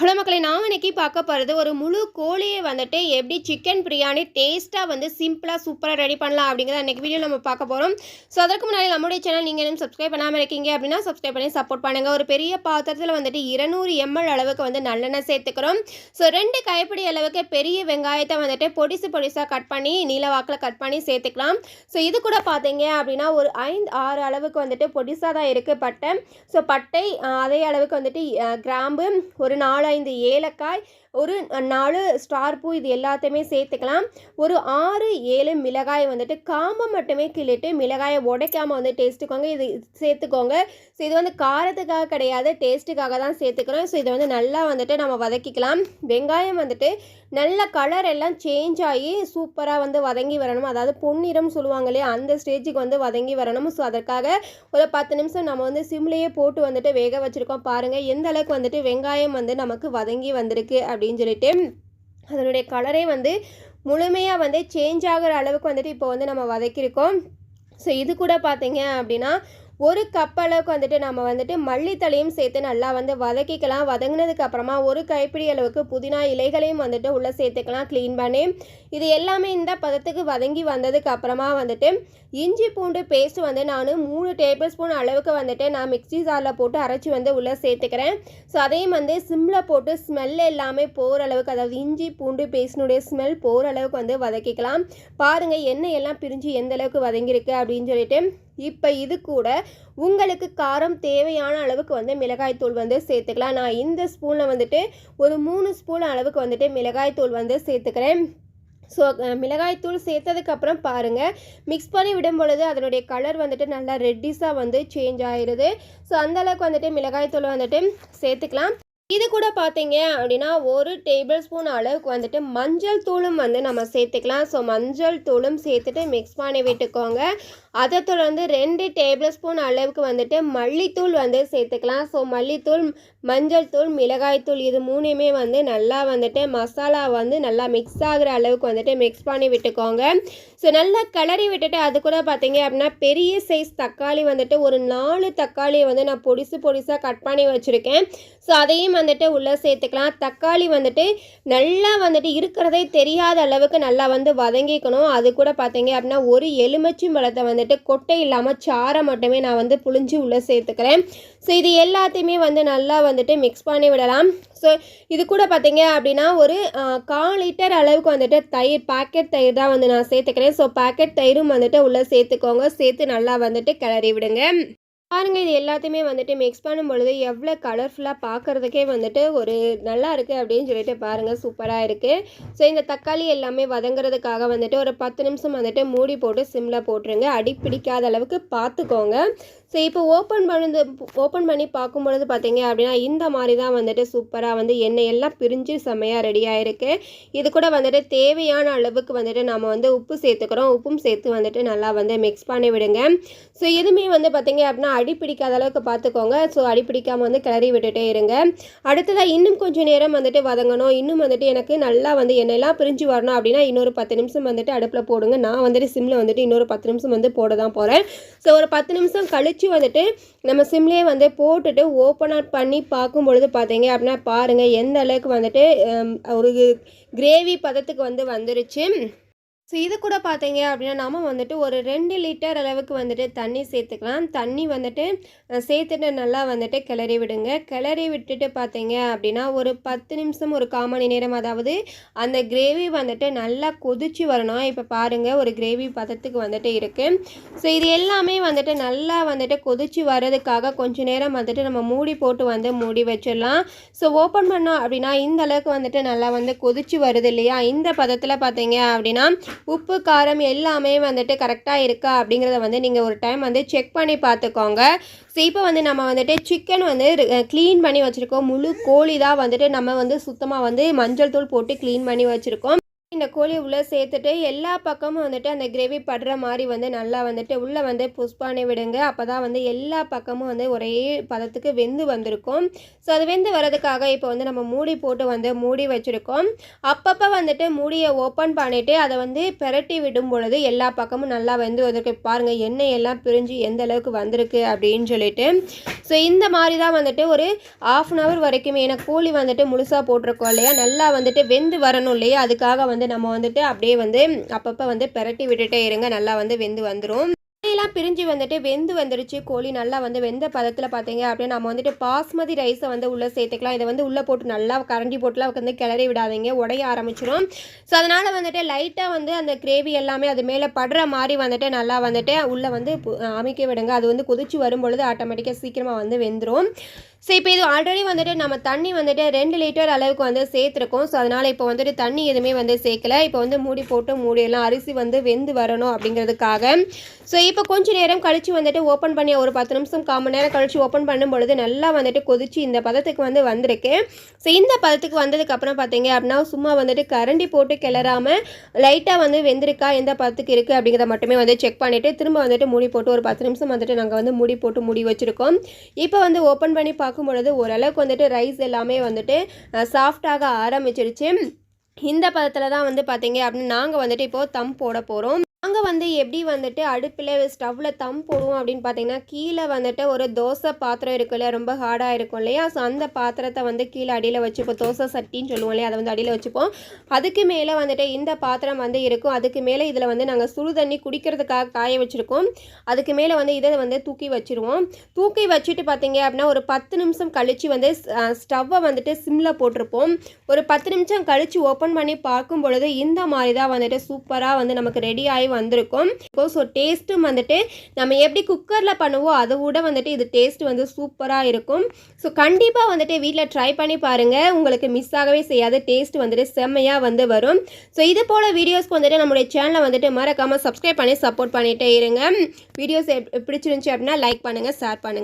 Hello மக்களை நான் இன்னைக்கு பார்க்க போகிறது ஒரு முழு கோழியை வந்துட்டு எப்படி சிக்கன் பிரியாணி டேஸ்ட்டாக வந்து சிம்பிளாக சூப்பராக ரெடி பண்ணலாம் அப்படிங்கிறத அன்றைக்கி வீடியோ நம்ம பார்க்க போகிறோம் ஸோ அதற்கு முன்னாடி நம்மளுடைய சேனல் நீங்கள் இன்னும் சப்ஸ்கிரைப் பண்ணாமல் இருக்கீங்க அப்படின்னா சப்ஸ்கிரைப் பண்ணி சப்போர்ட் பண்ணுங்கள் ஒரு பெரிய பாத்திரத்தில் வந்துட்டு இருநூறு எம்எல் அளவுக்கு வந்து நல்லெண்ணெய் சேர்த்துக்கிறோம். ஸோ ரெண்டு கைப்பிடி அளவுக்கு பெரிய வெங்காயத்தை வந்துட்டு பொடிசு பொடிசாக கட் பண்ணி நீல வாக்கில் கட் பண்ணி சேர்த்துக்கலாம். ஸோ இது கூட பார்த்தீங்க அப்படின்னா ஒரு ஐந்து ஆறு அளவுக்கு வந்துட்டு பொடிசாக தான் இருக்குது பட்டை. ஸோ பட்டை அதே அளவுக்கு வந்துட்டு கிராம்பு ஒரு நாலு ஐந்து ஏலக்காய் ஒரு நாலு ஸ்டார் பூ இது எல்லாத்தையுமே சேர்த்துக்கலாம். ஒரு ஆறு ஏழு மிளகாய் வந்துட்டு காம்பை மட்டுமே கிள்ளிட்டு மிளகாயை உடைக்காமல் வந்து டேஸ்ட்டுக்கோங்க இது சேர்த்துக்கோங்க. ஸோ இது வந்து காரத்துக்காக கிடையாது டேஸ்ட்டுக்காக தான் சேர்த்துக்கிறோம். ஸோ இதை வந்து நல்லா வந்துட்டு நம்ம வதக்கிக்கலாம். வெங்காயம் வந்துட்டு நல்ல கலர் எல்லாம் சேஞ்ச் ஆகி சூப்பராக வந்து வதங்கி வரணும். அதாவது பொன்னிறம் சொல்லுவாங்க இல்லையா அந்த ஸ்டேஜுக்கு வந்து வதங்கி வரணும். ஸோ அதற்காக ஒரு பத்து நிமிஷம் நம்ம வந்து சிம்லேயே போட்டு வந்துட்டு வேக வச்சுருக்கோம். பாருங்கள் எந்த அளவுக்கு வந்துட்டு வெங்காயம் வந்து நமக்கு வதங்கி வந்திருக்கு அப்படின்னு சொல்லிட்டு அதனுடைய கலரே வந்து முழுமையாக வந்து சேஞ்ச் ஆகிற அளவுக்கு வந்துட்டு இப்போ வந்து நம்ம வதக்கியிருக்கோம். ஸோ இது கூட பார்த்தீங்க அப்படின்னா ஒரு கப் அளவுக்கு வந்துட்டு நம்ம வந்துட்டு மல்லித்தலையும் சேர்த்து நல்லா வந்து வதக்கிக்கலாம். வதங்கினதுக்கு அப்புறமா ஒரு கைப்பிடி அளவுக்கு புதினா இலைகளையும் வந்துட்டு உள்ளே சேர்த்துக்கலாம் க்ளீன் பண்ணி. இது எல்லாமே இந்த பதத்துக்கு வதங்கி வந்ததுக்கு அப்புறமா வந்துட்டு இஞ்சி பூண்டு பேஸ்ட் வந்து நான் மூணு டேபிள் ஸ்பூன் அளவுக்கு வந்துட்டு நான் மிக்ஸி ஜாரில் போட்டு அரைச்சி வந்து உள்ளே சேர்த்துக்கிறேன். ஸோ அதையும் வந்து சிம்மில் போட்டு ஸ்மெல் எல்லாமே போகிற அளவுக்கு அதாவது இஞ்சி பூண்டு பேஸ்டினுடைய ஸ்மெல் போகிற அளவுக்கு வந்து வதக்கிக்கலாம். பாருங்கள் எண்ணெய் எல்லாம் பிரிஞ்சு எந்த அளவுக்கு வதங்கியிருக்கு அப்படின்னு சொல்லிட்டு. இப்போ இது கூட உங்களுக்கு காரம் தேவையான அளவுக்கு வந்து மிளகாய்த்தூள் வந்து சேர்த்துக்கலாம். நான் இந்த ஸ்பூனில் வந்துட்டு ஒரு மூணு ஸ்பூன் அளவுக்கு வந்துட்டு மிளகாய்த்தூள் வந்து சேர்த்துக்கிறேன். ஸோ மிளகாய்த்தூள் சேர்த்ததுக்கப்புறம் பாருங்கள் மிக்ஸ் பண்ணி விடும் பொழுது அதனுடைய கலர் வந்துட்டு நல்லா ரெட்டிஸாக வந்து சேஞ்ச் ஆயிடுது ஸோ அந்தளவுக்கு வந்துட்டு மிளகாய்த்தூள் வந்துட்டு சேர்த்துக்கலாம். இது கூட பார்த்தீங்க அப்படின்னா ஒரு டேபிள் ஸ்பூன் அளவுக்கு வந்துட்டு மஞ்சள் தூளும் வந்து நம்ம சேர்த்துக்கலாம். ஸோ மஞ்சள் தூளும் சேர்த்துட்டு மிக்ஸ் பண்ணி விட்டுக்கோங்க. அதை தொடர்ந்து ரெண்டு டேபிள் ஸ்பூன் அளவுக்கு வந்துட்டு மல்லித்தூள் வந்து சேர்த்துக்கலாம். ஸோ மல்லித்தூள் மஞ்சள் தூள் மிளகாய்த்தூள் இது மூணுமே வந்து நல்லா வந்துட்டு மசாலா வந்து நல்லா மிக்ஸ் ஆகிற அளவுக்கு வந்துட்டு மிக்ஸ் பண்ணி விட்டுக்கோங்க. ஸோ நல்லா கிளறி விட்டுட்டு அது கூட பார்த்தீங்க அப்படின்னா பெரிய சைஸ் தக்காளி வந்துட்டு ஒரு நாலு தக்காளியை வந்து நான் பொடிசு பொடிசாக கட் பண்ணி வச்சுருக்கேன். ஸோ அதையும் வந்துட்டு உள்ளே சேர்த்துக்கலாம். தக்காளி வந்துட்டு நல்லா வந்துட்டு இருக்கிறதே தெரியாத அளவுக்கு நல்லா வந்து வதங்கிக்கணும். அது கூட பார்த்தீங்க அப்படின்னா ஒரு எலுமிச்சி பழத்தை வந்துட்டு கொட்டை இல்லாமல் சாரை மட்டுமே நான் வந்து புழிஞ்சு உள்ளே சேர்த்துக்கிறேன். ஸோ இது எல்லாத்தையுமே வந்து நல்லா வந்துட்டு மிக்ஸ் பண்ணி விடலாம். ஸோ இது கூட பார்த்தீங்க அப்படின்னா ஒரு கால் லிட்டர் அளவுக்கு வந்துட்டு தயிர் பாக்கெட் தயிர் தான் வந்து நான் சேர்த்துக்கிறேன். ஸோ பாக்கெட் தயிரும் வந்துட்டு உள்ளே சேர்த்துக்கோங்க. சேர்த்து நல்லா வந்துட்டு கிளறி விடுங்க. பாருங்க இது எல்லாத்தையுமே வந்துட்டு மிக்ஸ் பண்ணும் பொழுது எவ்வளோ கலர்ஃபுல்லாக பார்க்குறதுக்கே வந்துட்டு ஒரு நல்லா இருக்குது அப்படின்னு சொல்லிட்டு பாருங்கள் சூப்பராக இருக்குது ஸோ இந்த தக்காளி எல்லாமே வதங்குறதுக்காக வந்துட்டு ஒரு பத்து நிமிஷம் வந்துட்டு மூடி போட்டு சிம்மில் போட்டுருங்க. அடி பிடிக்காத அளவுக்கு பார்த்துக்கோங்க ஸோ இப்போ ஓப்பன் பண்ணது ஓப்பன் பண்ணி பார்க்கும் பொழுது பார்த்தீங்க அப்படின்னா இந்த மாதிரி தான் வந்துட்டு சூப்பராக வந்து எண்ணெய் எல்லாம் பிரிஞ்சு செம்மையாக ரெடி ஆகிருக்கு இது கூட வந்துட்டு தேவையான அளவுக்கு வந்துட்டு நம்ம வந்து உப்பு சேர்த்துக்கிறோம். உப்பும் சேர்த்து வந்துட்டு நல்லா வந்து மிக்ஸ் பண்ணி விடுங்க. ஸோ எதுவுமே வந்து பார்த்தீங்க அப்படின்னா அடி பிடிக்காத அளவுக்கு பார்த்துக்கோங்க. ஸோ அடி பிடிக்காமல் வந்து கிளறி விட்டுட்டே இருங்க. அடுத்ததாக இன்னும் கொஞ்சம் நேரம் வந்துட்டு வதங்கணும். இன்னும் வந்துட்டு எனக்கு நல்லா வந்து எண்ணெயெல்லாம் பிரிஞ்சு வரணும் அப்படின்னா இன்னொரு பத்து நிமிஷம் வந்துட்டு அடுப்பில் போடுங்க. நான் வந்துட்டு சிம்மில் வந்துட்டு இன்னொரு பத்து நிமிஷம் வந்து போட தான் போகிறேன் ஸோ ஒரு பத்து நிமிஷம் கழிச்சு வந்துட்டு நம்ம சிம்லேயே வந்து போட்டுட்டு ஓப்பன் அவுட் பண்ணி பார்க்கும் பொழுது பார்த்தீங்க அப்படின்னா பாருங்கள் எந்த அளவுக்கு வந்துட்டு ஒரு கிரேவி பதத்துக்கு வந்து வந்துருச்சு. ஸோ இது கூட பார்த்தீங்க அப்படின்னா நம்ம வந்துட்டு ஒரு ரெண்டு லிட்டர் அளவுக்கு வந்துட்டு தண்ணி சேர்த்துக்கலாம். தண்ணி வந்துட்டு சேர்த்துட்டு நல்லா வந்துட்டு கிளறி விடுங்க. கிளறி விட்டுட்டு பார்த்தீங்க அப்படின்னா ஒரு பத்து நிமிஷம் ஒரு கால் மணி நேரம் அதாவது அந்த கிரேவி வந்துட்டு நல்லா கொதிச்சு வரணும். இப்போ பாருங்கள் ஒரு கிரேவி பதத்துக்கு வந்துட்டு இருக்குது ஸோ இது எல்லாமே வந்துட்டு நல்லா வந்துட்டு கொதிச்சு வர்றதுக்காக கொஞ்ச நேரம் வந்துட்டு நம்ம மூடி போட்டு வந்து மூடி வச்சிடலாம். ஸோ ஓப்பன் பண்ணோம் அப்படின்னா இந்த அளவுக்கு வந்துட்டு நல்லா வந்து கொதிச்சு வருது இல்லையா? இந்த பதத்தில் பார்த்தீங்க அப்படின்னா உப்பு காரம் எல்லாமே வந்துட்டு கரெக்டாக இருக்கா அப்படிங்கிறத வந்து நீங்கள் ஒரு டைம் வந்து செக் பண்ணி பார்த்துக்கோங்க. ஸோ இப்போ வந்து நம்ம வந்துட்டு சிக்கன் வந்து க்ளீன் பண்ணி வச்சுருக்கோம். முழு கோழி தான் வந்துட்டு நம்ம வந்து சுத்தமாக வந்து மஞ்சள் தூள் போட்டு க்ளீன் பண்ணி வச்சுருக்கோம். இந்த கோழியை உள்ளே சேர்த்துட்டு எல்லா பக்கமும் வந்துட்டு அந்த கிரேவி படுற மாதிரி வந்து நல்லா வந்துட்டு உள்ளே வந்து புஷ் பண்ணி விடுங்க. அப்போ தான் வந்து எல்லா பக்கமும் வந்து ஒரே பதத்துக்கு வெந்து வந்திருக்கும். ஸோ அது வெந்து வரதுக்காக இப்போ வந்து நம்ம மூடி போட்டு வந்து மூடி வச்சுருக்கோம். அப்பப்போ வந்துட்டு மூடியை ஓப்பன் பண்ணிவிட்டு அதை வந்து பெரட்டி விடும் பொழுது எல்லா பக்கமும் நல்லா வந்து வந்திருக்கு. பாருங்கள் எண்ணெய் எல்லாம் பிரிஞ்சு எந்த அளவுக்கு வந்திருக்கு அப்படின்னு சொல்லிட்டு. ஸோ இந்த மாதிரி தான் வந்துட்டு ஒரு ஆஃப் அன் ஹவர் வரைக்குமே ஏன்னா கோழி வந்துட்டு முழுசாக போட்டிருக்கோம் இல்லையா? நல்லா வந்துட்டு வெந்து வரணும் இல்லையா? அதுக்காக வந்து நம்ம வந்துட்டு அப்படியே வந்து அப்பப்போ வந்து பிரட்டி விட்டுட்டே இருங்க. நல்லா வந்து வெந்து வந்துடும் எல்லாம் பிரிஞ்சு வந்துட்டு வெந்து வந்துருச்சு. கோழி நல்லா வந்து வெந்த பதத்தில் பார்த்தீங்க அப்படின்னா நம்ம வந்துட்டு பாஸ்மதி ரைஸை வந்து உள்ளே சேர்த்துக்கலாம். இதை வந்து உள்ளே போட்டு நல்லா கரண்டி போட்டுலாம் வந்து கிளறி விடாதீங்க. உடைய ஆரம்பிச்சிடும் ஸோ அதனால் வந்துட்டு லைட்டாக வந்து அந்த கிரேவி எல்லாமே அது மேலே படுற மாதிரி வந்துட்டு நல்லா வந்துட்டு உள்ளே வந்து அமைக்க விடுங்க. அது வந்து கொதிச்சு வரும் பொழுது ஆட்டோமேட்டிக்காக சீக்கிரமாக வந்து வெந்துடும் ஸோ இப்போ இது ஆல்ரெடி வந்துட்டு நம்ம தண்ணி வந்துட்டு ரெண்டு லிட்டர் அளவுக்கு வந்து சேர்த்துருக்கோம். ஸோ அதனால் இப்போ வந்துட்டு தண்ணி எதுவுமே வந்து சேர்க்கல. இப்போ வந்து மூடி போட்டு மூடியெல்லாம் அரிசி வந்து வெந்து வரணும் அப்படிங்கிறதுக்காக. ஸோ இப்போ கொஞ்ச நேரம் கழித்து வந்துட்டு ஓப்பன் பண்ணி ஒரு பத்து நிமிஷம் கால் மணி நேரம் கழித்து ஓப்பன் பண்ணும் பொழுது நல்லா வந்துட்டு கொதிச்சு இந்த பதத்துக்கு வந்து வந்திருக்கு. ஸோ இந்த பதத்துக்கு வந்ததுக்கப்புறம் பார்த்தீங்க அப்படின்னா சும்மா வந்துட்டு கரண்டி போட்டு கிளறாமல் லைட்டாக வந்து வெந்திருக்கா எந்த பதத்துக்கு இருக்குது அப்படிங்கிறத மட்டுமே வந்து செக் பண்ணிவிட்டு திரும்ப வந்துட்டு மூடி போட்டு ஒரு பத்து நிமிஷம் வந்துட்டு நாங்கள் வந்து மூடி போட்டு மூடி வச்சுருக்கோம். இப்போ வந்து ஓப்பன் பண்ணி பார்க்கும் பொழுது ஓரளவுக்கு வந்துட்டு ரைஸ் எல்லாமே வந்துட்டு சாஃப்டாக ஆரம்பிச்சிருச்சு. இந்த பதத்தில் தான் வந்து பார்த்தீங்க அப்படின்னு நாங்கள் வந்துட்டு இப்போது தம் போட போகிறோம் நாங்கள் வந்து எப்படி வந்துட்டு அடுப்பில் ஸ்டவ்வில் தம் போடுவோம் அப்படின்னு பார்த்தீங்கன்னா கீழே வந்துட்டு ஒரு தோசை பாத்திரம் இருக்கு இல்லையா? ரொம்ப ஹார்டாக இருக்கும் இல்லையா? ஸோ அந்த பாத்திரத்தை வந்து கீழே அடியில் வச்சுப்போம். தோசை சட்டின்னு சொல்லுவோம் இல்லையா? அதை வந்து அடியில் வச்சுப்போம். அதுக்கு மேலே வந்துட்டு இந்த பாத்திரம் வந்து இருக்கும். அதுக்கு மேலே இதில் வந்து நாங்கள் சுடு தண்ணி குடிக்கிறதுக்காக காய வச்சுருக்கோம். அதுக்கு மேலே வந்து இதை வந்து தூக்கி வச்சுருவோம். தூக்கி வச்சுட்டு பார்த்தீங்க அப்படின்னா ஒரு பத்து நிமிஷம் கழித்து வந்து ஸ்டவ்வை வந்துட்டு சிம்மில் போட்டிருப்போம். ஒரு பத்து நிமிஷம் கழித்து ஓப்பன் பண்ணி பார்க்கும் பொழுது இந்த மாதிரி தான் வந்துட்டு சூப்பராக வந்து நமக்கு ரெடி ஆகி வந்திருக்கும். ஸோ டேஸ்ட்டும் வந்துட்டு நம்ம எப்படி குக்கரில் பண்ணுவோம் அதை விட வந்துட்டு இது டேஸ்ட் வந்து சூப்பராக இருக்கும். ஸோ கண்டிப்பாக வந்துட்டு வீட்டில் ட்ரை பண்ணி பாருங்கள் உங்களுக்கு மிஸ் ஆகவே செய்யாத. டேஸ்ட் வந்துட்டு செம்மையாக வந்து வரும். ஸோ இது போல் வீடியோஸ்க்கு வந்துட்டு நம்மளுடைய சேனலை வந்துட்டு மறக்காமல் சப்ஸ்கிரைப் பண்ணி சப்போர்ட் பண்ணிகிட்டே இருங்க. வீடியோஸ் பிடிச்சிருந்துச்சி அப்படின்னா லைக் பண்ணுங்கள் ஷேர் பண்ணுங்கள்